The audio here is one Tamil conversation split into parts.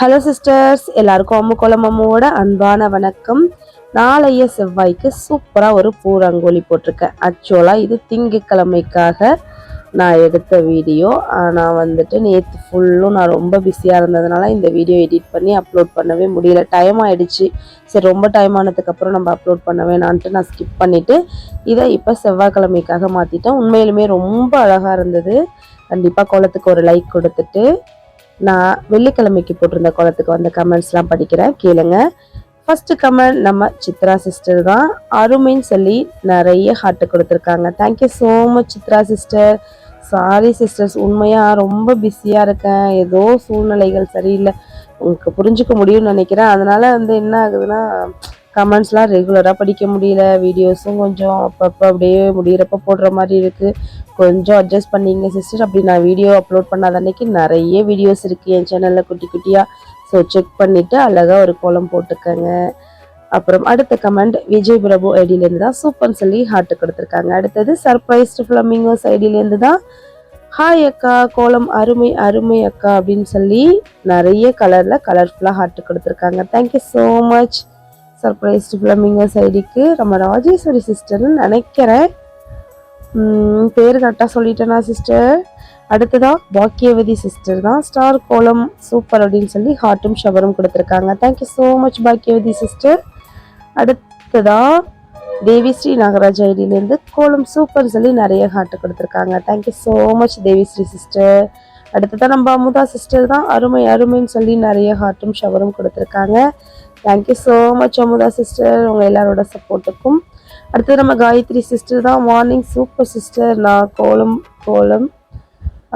ஹலோ சிஸ்டர்ஸ் எல்லாருக்கும் அம்மு குளம் அன்பான வணக்கம். நாளைய செவ்வாய்க்கு சூப்பராக ஒரு பூ ரங்கோலி போட்டிருக்கேன் ஆக்சுவலாக இது திங்கக்கிழமைக்காக நான் எடுத்த வீடியோ. ஆனால் வந்துட்டு நேற்று ஃபுல்லும் நான் ரொம்ப பிஸியாக இருந்ததுனால இந்த வீடியோ எடிட் பண்ணி அப்லோட் பண்ணவே முடியல. டைம் ஆகிடுச்சு சரி ரொம்ப டைம் ஆனதுக்கப்புறம் நம்ம அப்லோட் பண்ண வேணான்ட்டு நான் ஸ்கிப் பண்ணிவிட்டு இதை இப்போ செவ்வாய்க்கிழமைக்காக மாற்றிட்டேன் உண்மையிலுமே ரொம்ப அழகாக இருந்தது. கண்டிப்பாக குளத்துக்கு ஒரு லைக் கொடுத்துட்டு நான் வெள்ளிக்கிழமைக்கு போட்டிருந்த கோலத்துக்கு வந்த கமெண்ட்ஸ்லாம் படிக்கிறேன் கேளுங்க. ஃபஸ்ட்டு கமெண்ட் நம்ம சித்ரா சிஸ்டர் தான். அருமைன்னு சொல்லி நிறைய ஹார்ட் கொடுத்துருக்காங்க. Thank you so much Chitra sister sorry sisters உண்மையாக ரொம்ப பிஸியாக இருக்கேன். ஏதோ சூழ்நிலைகள் சரியில்லை. உங்களுக்கு புரிஞ்சுக்க முடியும்னு நினைக்கிறேன். அதனால வந்து என்ன ஆகுதுன்னா கமெண்ட்ஸ்லாம் ரெகுலராக படிக்க முடியல. வீடியோஸும் கொஞ்சம் அப்பப்போ அப்படியே முடிகிறப்ப போடுற மாதிரி இருக்குது கொஞ்சம் அட்ஜஸ்ட் பண்ணிங்க சிஸ்டர் அப்படி நான் வீடியோ அப்லோட் பண்ணாத அன்னைக்கு நிறைய வீடியோஸ் இருக்குது என் சேனலில் குட்டி குட்டியாக ஸோ செக் பண்ணிவிட்டு அழகாக ஒரு கோலம் போட்டுக்கோங்க. அப்புறம் அடுத்த கமெண்ட் விஜய் பிரபு ஐடியிலேருந்து தான் சூப்பர்னு சொல்லி ஹார்ட் கொடுத்துருக்காங்க. அடுத்தது சர்ப்ரைஸ்டு ஃப்ளமிங்கோஸ் ஐடியிலேருந்து தான் ஹாய் அக்கா கோலம் அருமை அருமை அக்கா. அப்படின்னு சொல்லி நிறைய கலரில் கலர்ஃபுல்லாக ஹார்ட் கொடுத்துருக்காங்க. Thank you so much surprised flamingos ஐடிக்கு நம்ம ராஜேஸ்வரி சிஸ்டர்னு நினைக்கிறேன். பேர் கரெக்டாக சொல்லிட்டேனா சிஸ்டர் அடுத்ததாக பாக்கியவதி சிஸ்டர் தான். ஸ்டார் கோலம் சூப்பர் அப்படின்னு சொல்லி ஹார்ட்டும் ஷவரும் கொடுத்துருக்காங்க. தேங்க்யூ ஸோ மச் பாக்கியவதி சிஸ்டர் அடுத்ததாக தேவிஸ்ரீ நாகராஜ் ஐடியிலேருந்து கோலம் சூப்பர்னு சொல்லி நிறைய ஹார்ட் கொடுத்துருக்காங்க. Thank you so much Devishree sister அடுத்ததாக நம்ம அமுதா சிஸ்டர் தான். அருமை அருமைன்னு சொல்லி நிறைய ஹார்ட்டும் ஷவரும் கொடுத்துருக்காங்க. Thank you so much Amudha sister உங்கள் எல்லாரோட சப்போர்ட்டுக்கும் அடுத்தது நம்ம காயத்ரி சிஸ்டர் தான். மார்னிங் சூப்பர் சிஸ்டர் நான் கோலம் கோலம்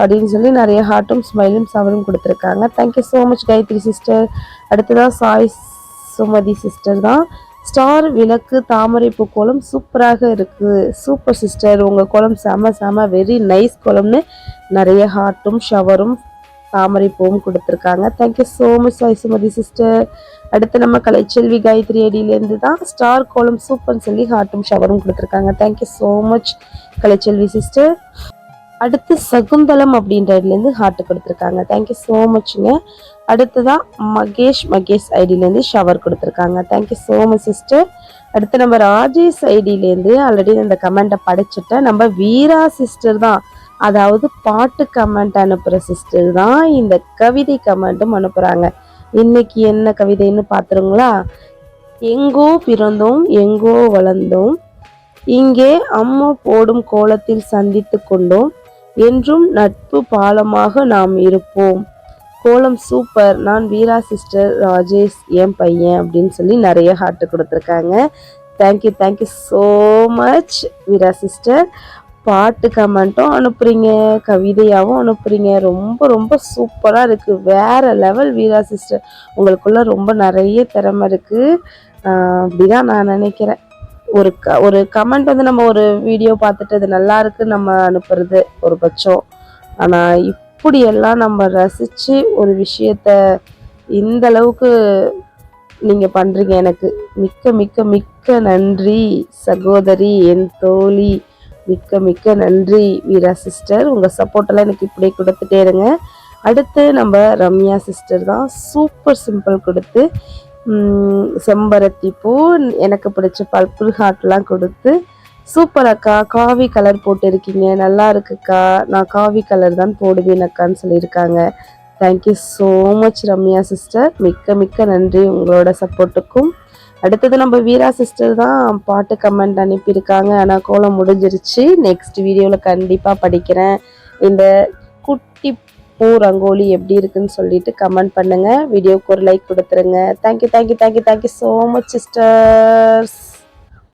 அப்படின்னு சொல்லி நிறைய ஹார்ட்டும் ஸ்மைலும் சவரும் கொடுத்துருக்காங்க. Thank you so much Gayathri sister அடுத்ததான் சாய் சுமதி சிஸ்டர் தான். ஸ்டார் விளக்கு தாமரை பூ கோலம் சூப்பராக இருக்குது சூப்பர் சிஸ்டர் உங்கள் கோலம் செம செம வெரி நைஸ் கோலம்னு நிறைய ஹார்ட்டும் ஷவரும் தாமரை பூவும் கொடுத்துருக்காங்க thank you so much Sai sister அடுத்து நம்ம கலைச்செல்வி காயத்ரி அடியிலேருந்து தான் ஸ்டார் கோலம் சூப்பர்னு சொல்லி ஹார்ட்டும் ஷவரும் கொடுத்துருக்காங்க. Thank you so much Kalaiselvi sister அடுத்து சகுந்தலம் அப்படின்ற இதுலேருந்து ஹார்ட் கொடுத்துருக்காங்க தேங்க்யூ ஸோ மச்ங்க அடுத்ததா மகேஷ் மகேஷ் ஐடியிலேருந்து ஷவர் கொடுத்துருக்காங்க. Thank you so much sister அடுத்து நம்ம ராஜேஷ் ஐடியிலேருந்து ஆல்ரெடி இந்த கமெண்ட்டை படிச்சுட்டேன் நம்ம வீரா சிஸ்டர் தான் அதாவது பாட்டு கமெண்ட் அனுப்புகிற சிஸ்டர் தான் இந்த கவிதை கமெண்ட்டும் அனுப்புகிறாங்க இன்னைக்கு என்ன கவிதைன்னு பார்த்துருங்களா எங்கோ பிறந்தோம் எங்கோ வளர்ந்தோம். இங்கே அம்மா போடும் கோலத்தில் சந்தித்து கொண்டோம். என்றும் நட்பு பாலமாக நாம் இருப்போம். கோலம் சூப்பர் நான் வீரா சிஸ்டர் ராஜேஷ் என் பையன் அப்படின்னு சொல்லி நிறைய ஹார்ட் கொடுத்துருக்காங்க. Thank you thank you so much Veera sister பாட்டு கமெண்ட்டும் அனுப்புறீங்க கவிதையாகவும் அனுப்புறீங்க. ரொம்ப ரொம்ப சூப்பராக இருக்குது வேறு லெவல் வீரா சிஸ்டர். உங்களுக்குள்ளே ரொம்ப நிறைய திறமை இருக்குது அப்படிதான் நான் நினைக்கிறேன். ஒரு க ஒரு கமெண்ட் வந்து நம்ம ஒரு வீடியோ பார்த்துட்டு அது நல்லா இருக்குது நம்ம அனுப்புறது ஒரு பட்சம். ஆனால் இப்படியெல்லாம் நம்ம ரசித்து ஒரு விஷயத்த இந்த அளவுக்கு நீங்கள் பண்ணுறீங்க எனக்கு. மிக்க மிக்க மிக்க நன்றி சகோதரி என் தோழி. மிக்க மிக்க நன்றி வீரா சிஸ்டர் உங்கள் சப்போர்ட்டெல்லாம் எனக்கு இப்படியே கொடுத்துட்டே இருங்க. அடுத்து நம்ம ரம்யா சிஸ்டர் தான். சூப்பர் சிம்பிள் கொடுத்து செம்பருத்தி பூ எனக்கு பிடிச்ச பர்பிள் ஹார்ட்லாம் கொடுத்து சூப்பர் அக்கா காவி கலர் போட்டிருக்கீங்க. நல்லா இருக்குக்கா. நான் காவி கலர் தான் போடுவேன் அக்கான்னு சொல்லியிருக்காங்க. Thank you so much Ramya sister மிக்க மிக்க நன்றி உங்களோட சப்போர்ட்டுக்கும் அடுத்தது நம்ம வீரா சிஸ்டர் தான் பாட்டு கமெண்ட் அனுப்பியிருக்காங்க. ஆனால் கோலம் முடிஞ்சிருச்சு. நெக்ஸ்ட் வீடியோவில் கண்டிப்பாக படிக்கிறேன். இந்த குட்டி பூ ரங்கோலி எப்படி இருக்குன்னு சொல்லிட்டு கமெண்ட் பண்ணுங்கள் வீடியோக்கு ஒரு லைக் கொடுத்துருங்க. Thank you thank you thank you thank you so much sisters